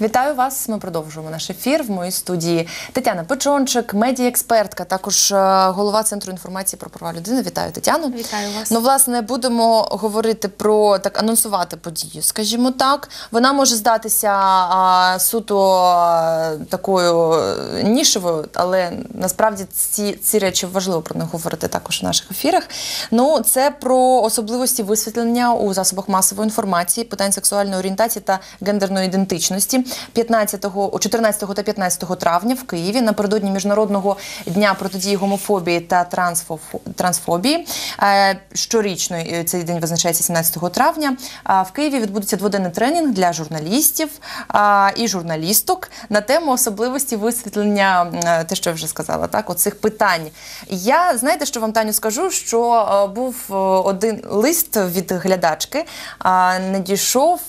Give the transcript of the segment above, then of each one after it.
Вітаю вас. Ми продовжуємо наш ефір в моїй студії. Тетяна Печончик, медіаекспертка, також е, голова центру інформації про права людини. Вітаю Тетяну. Вітаю вас. Ну, власне, будемо говорити про так, анонсувати подію. Скажімо так, вона може здатися а, суто а, такою е, нішевою, але насправді ці, ці речі важливо про них говорити також в наших ефірах. Ну, це про особливості висвітлення у засобах масової інформації, питань сексуальної орієнтації та гендерної ідентичності 15, 14 та 15 травня в Києві напередодні міжнародного дня протидії гомофобії та трансфобії. Е, Щорічно е, цей день визначається 17 травня. В Києві відбудеться дводенний тренінг для журналістів і журналісток на тему особливості висвітлення, е, те, що я вже сказала, так, оцих питань. Я знаєте, що вам Таню скажу, що був один лист від глядачки. Надійшов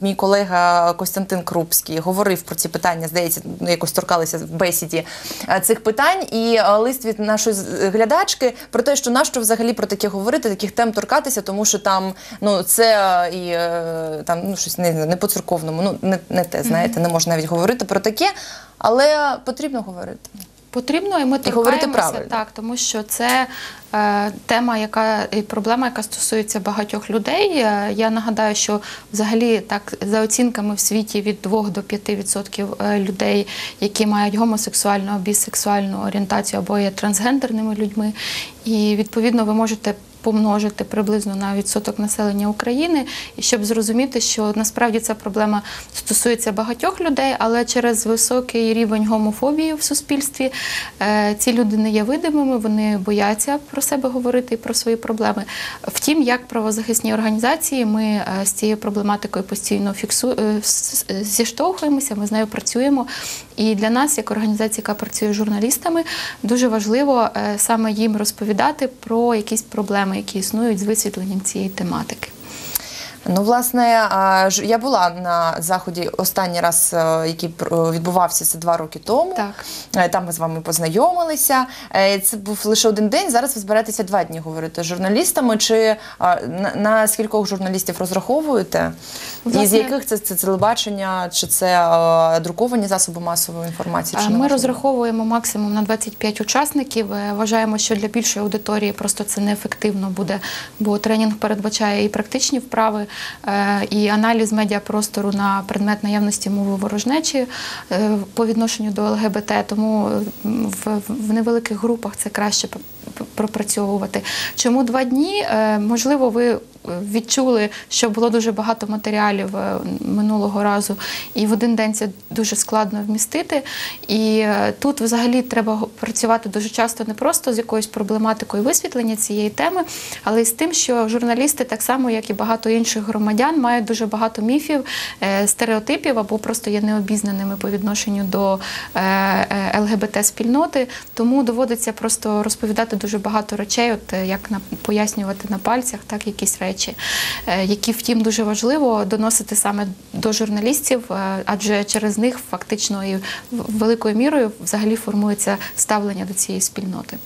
мій колега Костянтин Крупський, говорив про ці питання, здається, ну, якось торкалися в бесіді е, цих питань. І е, лист від нашої з- глядачки про те, що нащо взагалі про таке говорити, таких тем торкатися, тому що там ну це е, і е, там ну щось не, не по церковному, ну не, не те, знаєте, не можна навіть говорити про таке, але потрібно говорити. Потрібно, і ми І говорити торкаємося, правильно. так, тому що це е, тема, яка і проблема, яка стосується багатьох людей. Е, я нагадаю, що взагалі так за оцінками в світі від 2 до 5% е, людей, які мають гомосексуальну або бісексуальну орієнтацію або є трансгендерними людьми. І відповідно ви можете помножити приблизно на відсоток населення України, і щоб зрозуміти, що насправді ця проблема стосується багатьох людей, але через високий рівень гомофобії в суспільстві е, ці люди не є видимими, вони бояться про себе говорити і про свої проблеми. Втім, як правозахисні організації, ми е, з цією проблематикою постійно фіксу... е, зіштовхуємося, ми з нею працюємо. І для нас, як організація, яка працює з журналістами, дуже важливо саме їм розповідати про якісь проблеми, які існують з висвітленням цієї тематики. Ну, власне, я була на заході останній раз, е, який відбувався це два роки тому. Так. Е, Там ми з вами познайомилися. Е, Це був лише один день. Зараз ви збираєтеся два дні говорити з журналістами. Чи на, на скількох журналістів розраховуєте? І з яких це, це телебачення, чи це е, друковані засоби масової інформації? Чи Е, Ми розраховуємо максимум на 25 учасників. Е, Вважаємо, що для більшої аудиторії просто це неефективно буде, бо тренінг передбачає і практичні вправи, е, і аналіз медіапростору на предмет наявності мови ворожнечі е, по відношенню до ЛГБТ. Тому е, в, невеликих групах це краще пропрацьовувати. Чому два дні? Е, Можливо, ви е, відчули, що було дуже багато матеріалів е, минулого разу, і в один день це дуже складно вмістити. І е, тут взагалі треба працювати дуже часто не просто з якоюсь проблематикою висвітлення цієї теми, але й з тим, що журналісти, так само як і багато інших громадян, мають дуже багато міфів, е, стереотипів або просто є необізнаними по відношенню до ЛГБТ-спільноти. Тому доводиться просто розповідати дуже багато речей, от як пояснювати на пальцях, так якісь речі, е, які втім дуже важливо доносити саме до журналістів, е, адже через них фактично і великою мірою взагалі формується ставлення до цієї спільноти.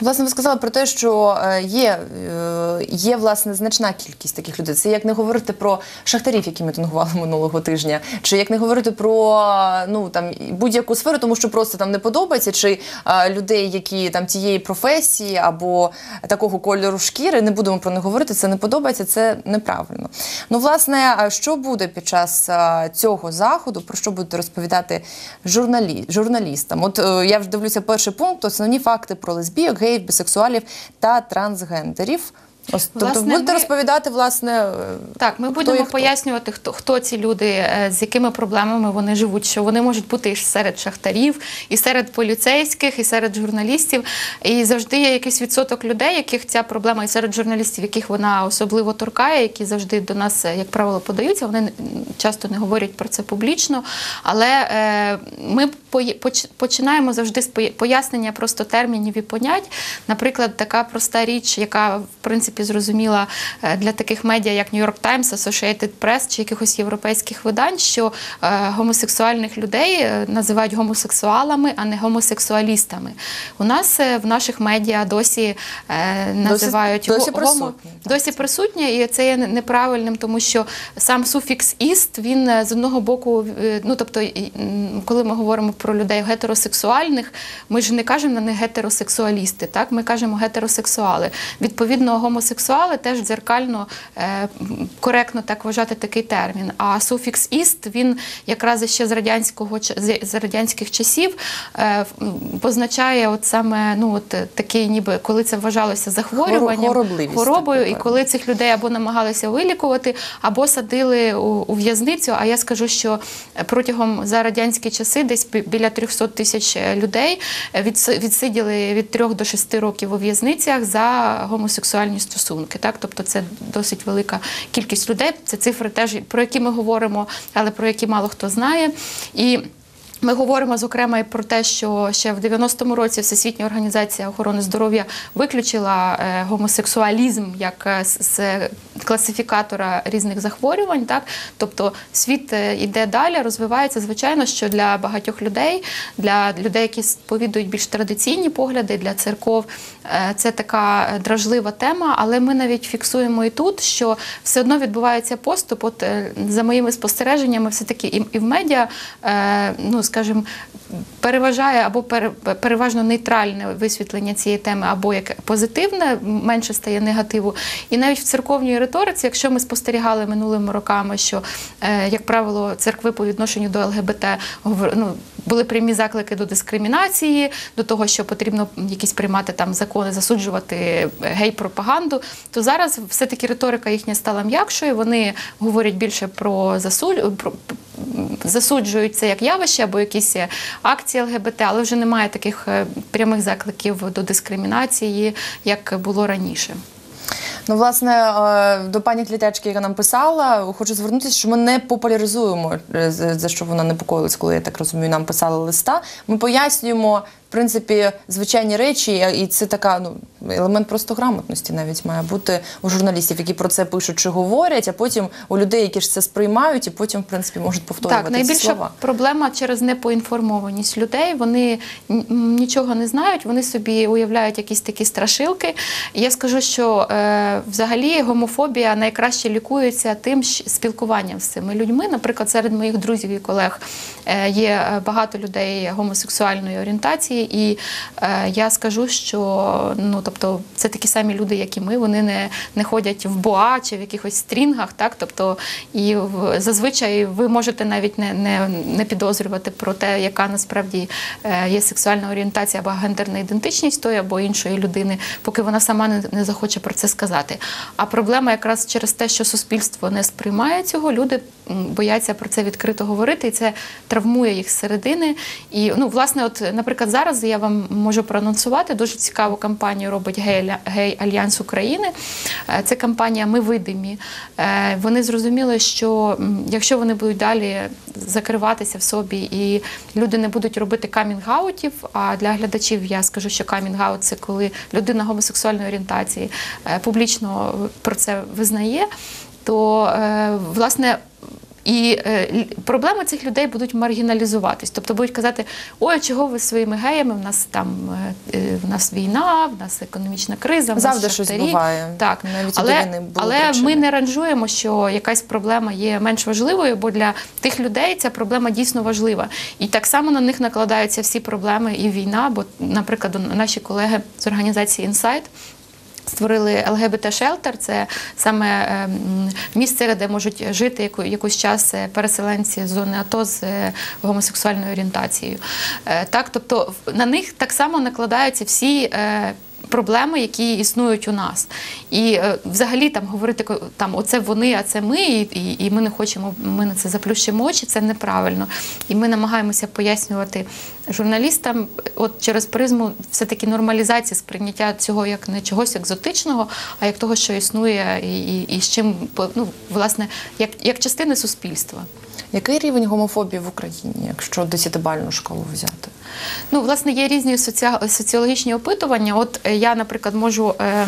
Власне, ви сказали про те, що е, є, е, є власне значна кількість таких людей. Це як не говорити про шахтарів, які мітингували минулого тижня, чи як не говорити про ну там будь-яку сферу, тому що просто там не подобається, чи е, людей, які там тієї професії або такого кольору шкіри, не будемо про них говорити. Це не подобається, це неправильно. Ну, власне, що буде під час цього заходу? Про що будете розповідати журналі... журналістам? От я вже дивлюся перший пункт: основні факти про лесбійок, геїв, бісексуалів та трансгендерів. Ось, тобто будете ми- розповідати, власне, е, Так, ми Хто будемо хто? пояснювати, хто, хто ці люди, е, з якими проблемами вони живуть, що вони можуть бути і серед шахтарів, і серед поліцейських, і серед журналістів. І завжди є якийсь відсоток людей, яких ця проблема, і серед журналістів, яких вона особливо торкає, які завжди до нас, е, як правило, подаються. Вони часто не говорять про це публічно. Але е, ми починаємо завжди з пояснення просто термінів і понять. Наприклад, така проста річ, яка в принципі принципі зрозуміла е, для таких медіа, як New York Times, Associated Press чи якихось європейських видань, що е, гомосексуальних людей е, називають гомосексуалами, а не гомосексуалістами. У нас в наших медіа досі називають досі го- присутнє, так. досі присутнє, і це є неправильним, тому що сам суфікс іст він з одного боку, ну тобто, коли ми говоримо про людей гетеросексуальних, ми ж не кажемо на них гетеросексуалісти, так ми кажемо гетеросексуали. Відповідно, гомосексуали теж дзеркально е, коректно так вважати такий термін. А суфікс іст він якраз ще з радянського з- радянських часів е, позначає от саме ну от е, такий, ніби коли це вважалося захворюванням, Хоробливість хворобою, і коли цих людей або намагалися вилікувати, або садили у, у в'язницю. А я скажу, що протягом за радянські часи десь бі- біля 300 тисяч людей відсиділи від 3 до 6 років у в'язницях за гомосексуальні стосунки. Так, тобто це досить велика кількість людей. Це цифри теж про які ми говоримо, але про які мало хто знає. І ми говоримо зокрема і про те, що ще в 90-му році Всесвітня організація охорони здоров'я виключила е, гомосексуалізм як е, з- класифікатора різних захворювань. Так, тобто світ е, іде далі, розвивається. Звичайно, що для багатьох людей, для людей, які сповідують більш традиційні погляди, для церков, е, це така дражлива тема. Але ми навіть фіксуємо і тут, що все одно відбувається поступ. От е, за моїми спостереженнями, все таки і, в медіа, е, ну скажімо, переважає або пере- переважно нейтральне висвітлення цієї теми, або як позитивне, менше стає негативу. І навіть в церковній риториці, якщо ми спостерігали минулими роками, що, е, як правило, церкви по відношенню до ЛГБТ ну, були прямі заклики до дискримінації, до того, що потрібно якісь приймати там закони, засуджувати гей-пропаганду, то зараз все-таки риторика їхня стала м'якшою. Вони говорять більше про засуль... про засуджують це як явище або якісь акції ЛГБТ, але вже немає таких е, прямих закликів до дискримінації, як було раніше. Ну, власне, е, до пані Клітячки, яка нам писала, хочу звернутися, що ми не популяризуємо, е, за що вона непокоїлась, коли я так розумію, нам писала листа. Ми пояснюємо, в принципі, звичайні речі, і це така ну елемент просто грамотності навіть має бути у журналістів, які про це пишуть чи говорять, а потім у людей, які ж це сприймають, і потім, в принципі, можуть повторювати Так, ці найбільша слова. проблема через непоінформованість людей. Вони нічого не знають, вони собі уявляють якісь такі страшилки. Я скажу, що е, взагалі гомофобія найкраще лікується тим спілкуванням з цими людьми. Наприклад, серед моїх друзів і колег е, є е, багато людей гомосексуальної орієнтації, і е, я скажу, що ну тобто це такі самі люди, як і ми. Вони не, не ходять в боа чи в якихось стрінгах, так тобто і в, зазвичай ви можете навіть не, не, не підозрювати про те, яка насправді е, є сексуальна орієнтація або гендерна ідентичність тої або іншої людини, поки вона сама не, не захоче про це сказати. А проблема якраз через те, що суспільство не сприймає цього, люди бояться про це відкрито говорити, і це травмує їх зсередини. І ну, власне, от, наприклад, зараз я вам можу проанонсувати дуже цікаву кампанію робить Гей, Альянс України. Е, Це кампанія Ми видимі. Е, Вони зрозуміли, що якщо вони будуть далі закриватися в собі і люди не будуть робити камінг-аутів, а для глядачів я скажу, що камінг-аут – це коли людина гомосексуальної орієнтації е, публічно про це визнає, то власне. І е, проблеми цих людей будуть маргіналізуватись. Тобто будуть казати, ой, чого ви своїми геями? В нас там е, е, в нас війна, в нас економічна криза, в нас Завжди щось буває. Так, Навіть але, були але причини. ми не ранжуємо, що якась проблема є менш важливою, бо для тих людей ця проблема дійсно важлива. І так само на них накладаються всі проблеми і війна. Бо, наприклад, наші колеги з організації Інсайт. Створили ЛГБТ Шелтер, це саме е, місце, де можуть жити якийсь час е, переселенці з зони АТО з е, гомосексуальною орієнтацією. Так, тобто на них так само накладаються всі. Проблеми, які існують у нас, і е, взагалі там говорити там оце вони, а це ми, і, і, ми не хочемо. Ми на це заплющимо очі. Це неправильно. І ми намагаємося пояснювати журналістам, от через призму все таки нормалізації сприйняття цього як не чогось екзотичного, а як того, що існує, і, і, і з чим ну, власне як, як частини суспільства. Який рівень гомофобії в Україні, якщо десятибальну шкалу взяти? Ну, власне, є різні соціологічні опитування. От е, я, наприклад, можу е,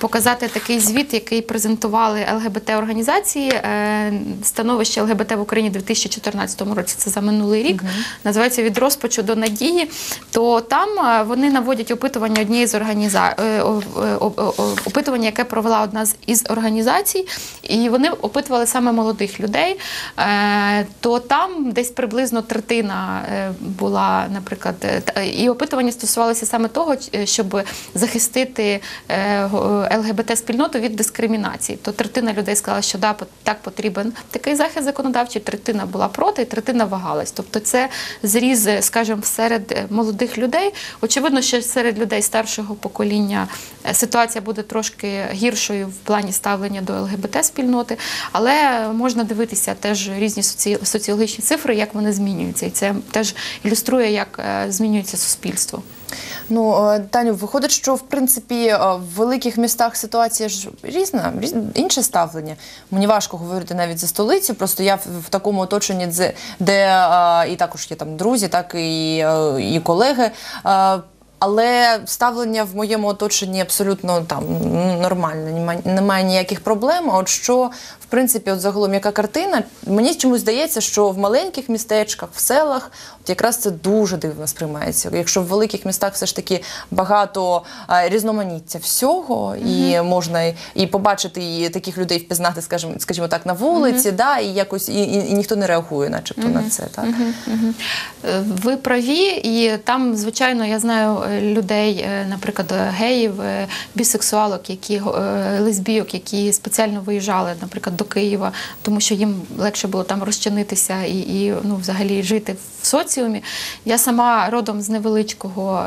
показати такий звіт, який презентували ЛГБТ-організації. Е, Становище ЛГБТ в Україні у 2014 році, це за минулий рік, називається Від розпачу до надії. То там е, вони наводять опитування однієї з організацій, опитування, яке провела одна із організацій, і вони опитували саме молодих людей. Е, То там десь приблизно третина е, була, наприклад, е, і опитування стосувалося саме того, щоб захистити е, ЛГБТ-спільноту від дискримінації. То третина людей сказала, що да, так потрібен такий захист законодавчий, третина була проти, третина вагалась. Тобто це зріз, скажімо, серед е, молодих людей. Очевидно, що серед людей старшого покоління е, ситуація буде трошки гіршою в плані ставлення до ЛГБТ-спільноти, але можна дивитися теж різні соці- соціологічні цифри, як вони змінюються, і це теж ілюструє, як е, змінюється суспільство. Ну, е, Таню, виходить, що в принципі е, в великих містах ситуація ж різна, різ- інше ставлення. Мені важко говорити навіть за столицю. Просто я в, такому оточенні, де, е, і також є там друзі, так і, і колеги. Але ставлення в моєму оточенні абсолютно там нормальне, немає, ніяких проблем. А от що, в принципі, от загалом яка картина? Мені чомусь здається, що в маленьких містечках, в селах, от якраз це дуже дивно сприймається. Якщо в великих містах все ж таки багато а, різноманіття всього, і можна і, побачити і таких людей впізнати, скажімо, скажімо так, на вулиці, да, і якось і, і, і ніхто не реагує, начебто, на це. Так? Е, Ви праві, і там, звичайно, я знаю людей, е, наприклад, геїв, е, бісексуалок, які е, лесбійок, які спеціально виїжджали, наприклад, до Києва, тому що їм легше було там розчинитися і, і ну, взагалі жити в соціумі. Я сама родом з невеличкого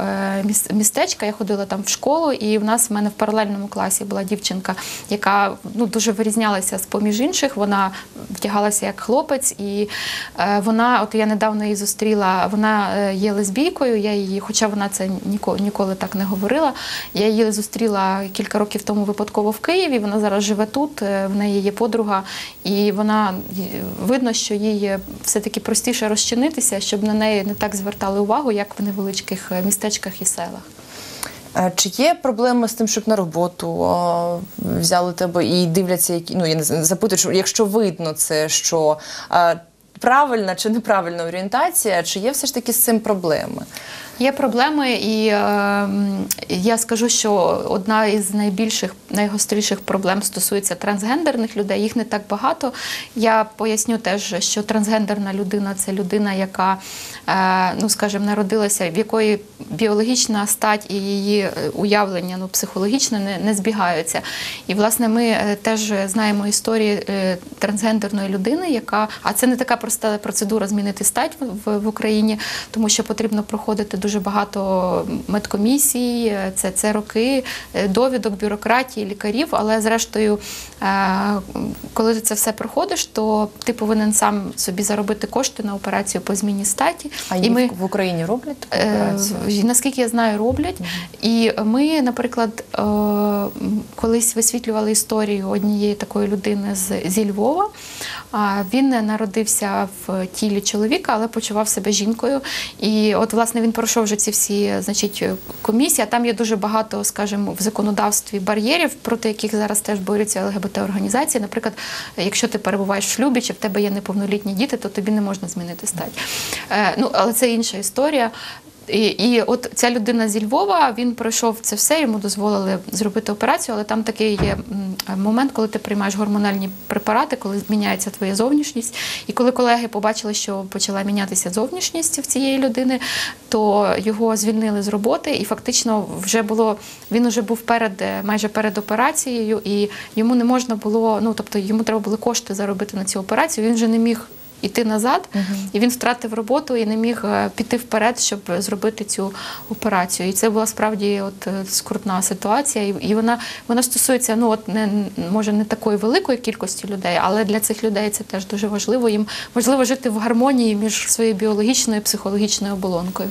містечка. Я ходила там в школу, і в нас в мене в паралельному класі була дівчинка, яка ну дуже вирізнялася з поміж інших. Вона вдягалася як хлопець, і вона, от я недавно її зустріла. Вона є лесбійкою. Я її, хоча вона це ніколи, ніколи так не говорила. Я її зустріла кілька років тому випадково в Києві. Вона зараз живе тут. е, В неї є подруга, і вона видно, що їй все-таки простіше розчинитися, щоб на неї не так звертали увагу, як в невеличких е, містечках і селах. Чи є проблеми з тим, щоб на роботу е, взяли тебе і дивляться, які ну я не знаю, запитують, що якщо видно це, що е, правильна чи неправильна орієнтація, чи є все ж таки з цим проблеми? Є проблеми, і е, я скажу, що одна із найбільших, найгостріших проблем стосується трансгендерних людей. Їх не так багато. Я поясню теж, що трансгендерна людина це людина, яка, е, ну скажімо, народилася, в якої біологічна стать і її е, уявлення, ну психологічне не, не збігаються. І власне ми е, теж знаємо історії е, трансгендерної людини, яка а це не така проста процедура змінити стать в, в Україні, тому що потрібно проходити дуже багато медкомісій, е, це, це роки е, довідок, бюрократії, лікарів. Але зрештою, е, коли ти це все проходиш, то ти повинен сам собі заробити кошти на операцію по зміні статі. А її в- в Україні роблять таку операцію? Наскільки я знаю, роблять. І ми, наприклад, колись висвітлювали історію однієї такої людини з, зі Львова. Він народився в тілі чоловіка, але почував себе жінкою. І от, власне, він пройшов вже ці всі значить, комісії. А там є дуже багато, скажімо, в законодавстві бар'єрів, проти яких зараз теж борються ЛГБТ-організації. Наприклад, якщо ти перебуваєш в шлюбі, чи в тебе є неповнолітні діти, то тобі не можна змінити стать. Е, Ну, але це інша історія. І, і от ця людина зі Львова, він пройшов це все, йому дозволили зробити операцію, але там такий є момент, коли ти приймаєш гормональні препарати, коли зміняється твоя зовнішність. І коли колеги побачили, що почала мінятися зовнішність в цієї людини, то його звільнили з роботи, і фактично вже було він вже був перед е, майже перед операцією, і йому не можна було. Ну тобто йому треба було кошти заробити на цю операцію. Він вже не міг іти назад, і він втратив роботу і не міг е, піти вперед, щоб зробити цю операцію. І це була справді от е, скрутна ситуація. І, і вона, вона стосується ну от не може не такої великої кількості людей, але для цих людей це теж дуже важливо. Їм важливо жити в гармонії між своєю біологічною і психологічною оболонкою.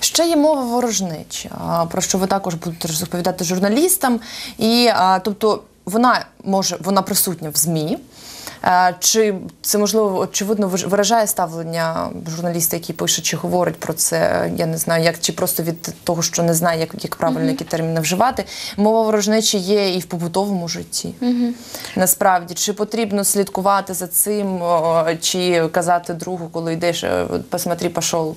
Ще є мова ворожнечі, а, про що ви також будете розповідати журналістам. І тобто вона може вона присутня в ЗМІ. Е, Чи це можливо очевидно виражає ставлення журналіста, який пише чи говорить про це? Я не знаю, як чи просто від того, що не знає, як, як правильно які терміни вживати. Мова ворожнечі є і в побутовому житті. Насправді, чи потрібно слідкувати за цим, чи казати другу, коли йдеш, е, от, посмотри, пішов.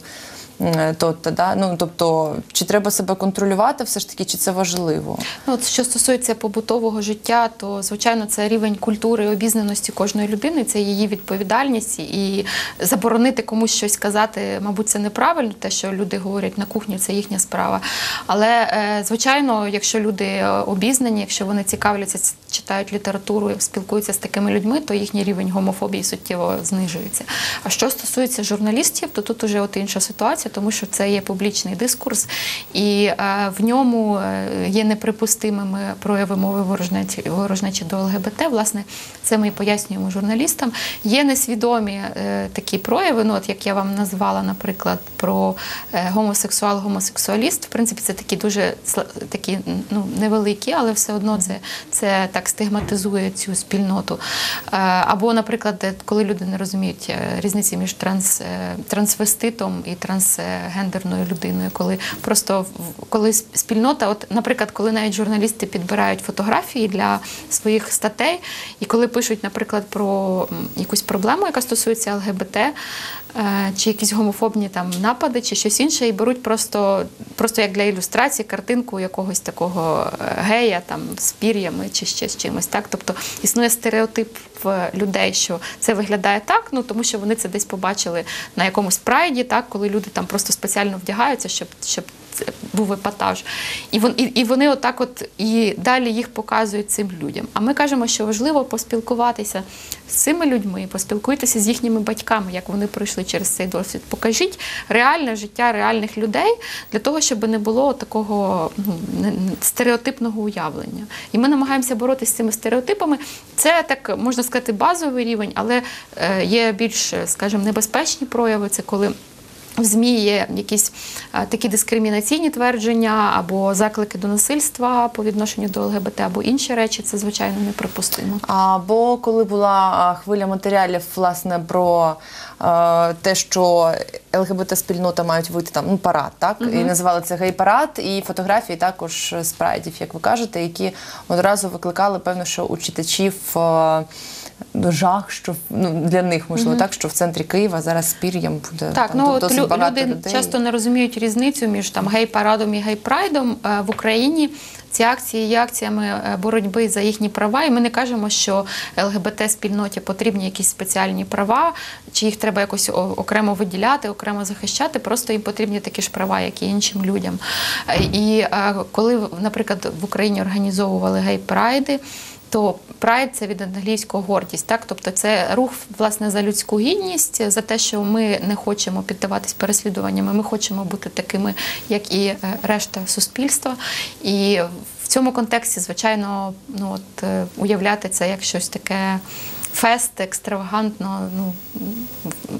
То, то, да? ну, тобто, чи треба себе контролювати все ж таки, чи це важливо? Ну, от що стосується побутового життя, то звичайно це рівень культури і обізнаності кожної людини, це її відповідальність. І заборонити комусь щось казати, мабуть, це неправильно. Те, що люди говорять на кухні, це їхня справа. Але е, звичайно, якщо люди е, обізнані, якщо вони цікавляться, читають літературу, спілкуються з такими людьми, то їхній рівень гомофобії суттєво знижується. А що стосується журналістів, то тут уже от інша ситуація, тому що це є публічний дискурс, і е, в ньому е, є неприпустимими прояви мови ворожнечі, ворожнечі до ЛГБТ. Власне, це ми і пояснюємо журналістам. Є несвідомі е, такі прояви, ну от як я вам назвала, наприклад, про гомосексуал, гомосексуаліст. В принципі, це такі дуже такі ну, невеликі, але все одно це, це так стигматизує цю спільноту. Е, Або, наприклад, коли люди не розуміють е, різниці між транс, е, трансвеститом і трансгендерною людиною, коли просто коли спільнота, от, наприклад, коли навіть журналісти підбирають фотографії для своїх статей, і коли пишуть, наприклад, про якусь проблему, яка стосується ЛГБТ. Е, Чи якісь гомофобні там напади, чи щось інше, і беруть просто, просто як для ілюстрації картинку якогось такого е, гея там з пір'ями чи ще з чимось. Так, тобто існує стереотип в людей, що це виглядає так, ну тому що вони це десь побачили на якомусь прайді, так, коли люди там просто спеціально вдягаються, щоб, щоб був епатаж. І, вон, і, вони отак от і далі їх показують цим людям. А ми кажемо, що важливо поспілкуватися з цими людьми, поспілкуйтеся з їхніми батьками, як вони пройшли через цей досвід. Покажіть реальне життя реальних людей для того, щоб не було такого ну, стереотипного уявлення. І ми намагаємося боротися з цими стереотипами. Це так можна сказати базовий рівень, але е, є більш, скажімо, небезпечні прояви. Це коли в ЗМІ є якісь е, такі дискримінаційні твердження або заклики до насильства по відношенню до ЛГБТ, або інші речі, це звичайно неприпустимо. Або коли була хвиля матеріалів власне про е, те, що ЛГБТ-спільнота мають вийти там ну, парад, так і називали це гей-парад, і фотографії також з прайдів, як ви кажете, які одразу викликали певно, що у читачів. е, Жах, що ну для них можливо так, що в центрі Києва зараз з пір'ям буде Так, там, ну от досить багато люди людей. часто не розуміють різницю між там гей-парадом і гей-прайдом Е, в Україні. Ці акції є акціями е, боротьби за їхні права, і ми не кажемо, що ЛГБТ спільноті потрібні якісь спеціальні права, чи їх треба якось окремо виділяти, окремо захищати. Просто їм потрібні такі ж права, як і іншим людям. Е, І коли, наприклад, в Україні організовували гей-прайди. То прайд це від англійського гордість, так тобто це рух власне за людську гідність, за те, що ми не хочемо піддаватись переслідуваннями, ми хочемо бути такими, як і е, решта суспільства. І в цьому контексті, звичайно, ну от е, уявляти це як щось таке. Фест екстравагантно, ну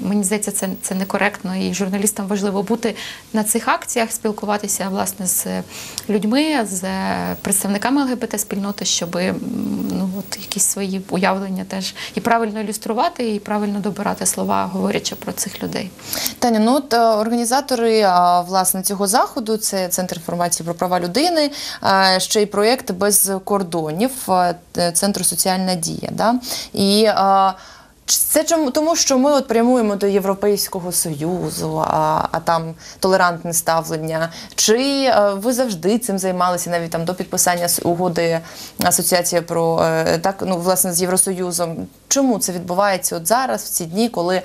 мені здається, це, це некоректно. І журналістам важливо бути на цих акціях, спілкуватися власне з людьми, з представниками ЛГБТ спільноти, щоб ну от якісь свої уявлення теж і правильно ілюструвати, і правильно добирати слова, говорячи про цих людей. Таня, ну от е, організатори власне цього заходу, це центр інформації про права людини, ще й проєкт без кордонів е, центру соціальна дія. Да? І ч- це чому тому, що ми от прямуємо до Європейського союзу, а, а там толерантне ставлення. Чи е, ви завжди цим займалися, навіть там до підписання угоди асоціація про е, так, ну власне з Євросоюзом? Чому це відбувається от зараз, в ці дні, коли е,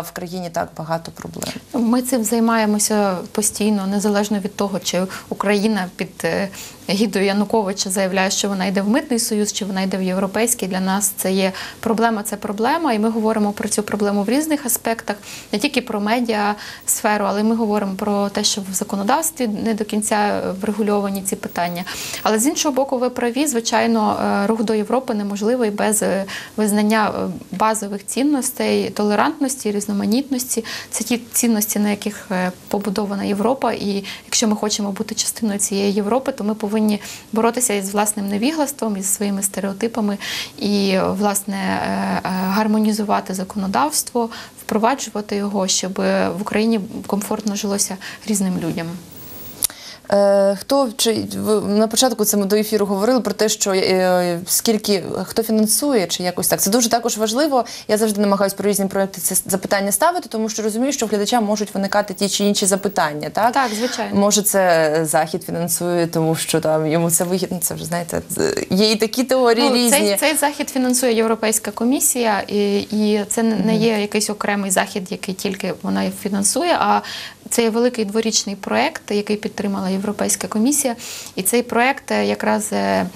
в країні так багато проблем? Ми цим займаємося постійно, незалежно від того, чи Україна під е, гідою Януковича заявляє, що вона йде в митний союз, чи вона йде в європейський. Для нас це є проблема, це проблема, і ми говоримо про цю проблему в різних аспектах, не тільки про медіа сферу, але ми говоримо про те, що в законодавстві не до кінця врегульовані ці питання. Але з іншого боку, ви праві, звичайно, е, рух до Європи неможливий без е, визнання е, базових цінностей, толерантності, різноманітності. Це ті цінності, на яких побудована Європа. І якщо ми хочемо бути частиною цієї Європи, то ми повинні повинні боротися із власним невіглаством, із своїми стереотипами і власне е, е, гармонізувати законодавство, впроваджувати його, щоб в Україні комфортно жилося різним людям. Е, Хто чи на початку це ми до ефіру говорили про те, що е, скільки хто фінансує, чи якось так. Це дуже також важливо. Я завжди намагаюся про різні проекти це запитання ставити, тому що розумію, що глядача можуть виникати ті чи інші запитання. Так, Так, звичайно. Може, це захід фінансує, тому що там йому це вигідно. Це вже знаєте, є і такі теорії Ну, різні. цей, цей захід фінансує Європейська комісія, і, і це не є якийсь окремий захід, який тільки вона фінансує. А це є великий дворічний проект, який підтримала Європейська комісія. І цей проект е, якраз. е,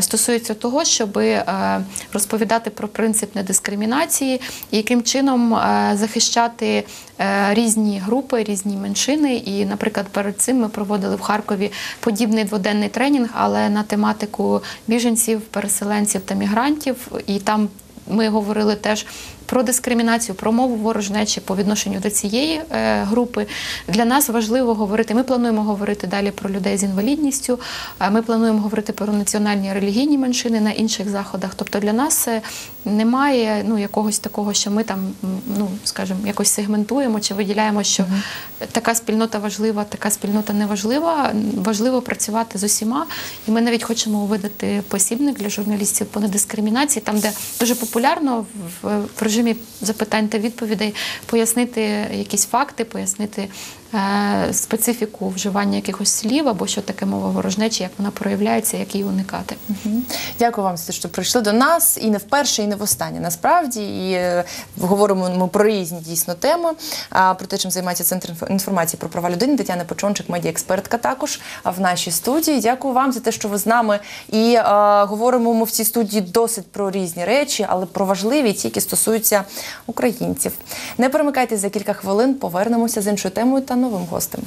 Стосується того, щоб е, розповідати про принцип недискримінації яким чином захищати різні групи, різні меншини. І, наприклад, перед цим ми проводили в Харкові подібний дводенний тренінг, але на тематику біженців, переселенців та мігрантів. І там ми говорили теж про дискримінацію, про мову ворожнечі по відношенню до цієї е, групи. Для нас важливо говорити. Ми плануємо говорити далі про людей з інвалідністю. е, Ми плануємо говорити про національні релігійні меншини на інших заходах. Тобто для нас е, немає ну якогось такого, що ми там, ну скажімо, якось сегментуємо чи виділяємо, що така спільнота важлива, така спільнота не важлива. Важливо працювати з усіма. І ми навіть хочемо видати посібник для журналістів по недискримінації, там, де дуже популярно в режимі запитань та відповідей пояснити якісь факти, пояснити специфіку вживання якихось слів або що таке мова ворожнечі, як вона проявляється, як її уникати. Дякую вам що прийшли до нас і не вперше, і не востаннє. Насправді, і е, говоримо ми про різні дійсно теми. А про те, чим займається центр інфо- інформації про права людини, Тетяна Почончик, медіаекспертка, також а, в нашій студії. Дякую вам за те, що ви з нами. І е, говоримо ми в цій студії досить про різні речі, але про важливі ті, які стосуються українців. Не перемикайтесь за кілька хвилин. Повернемося з іншою темою та новим гостем.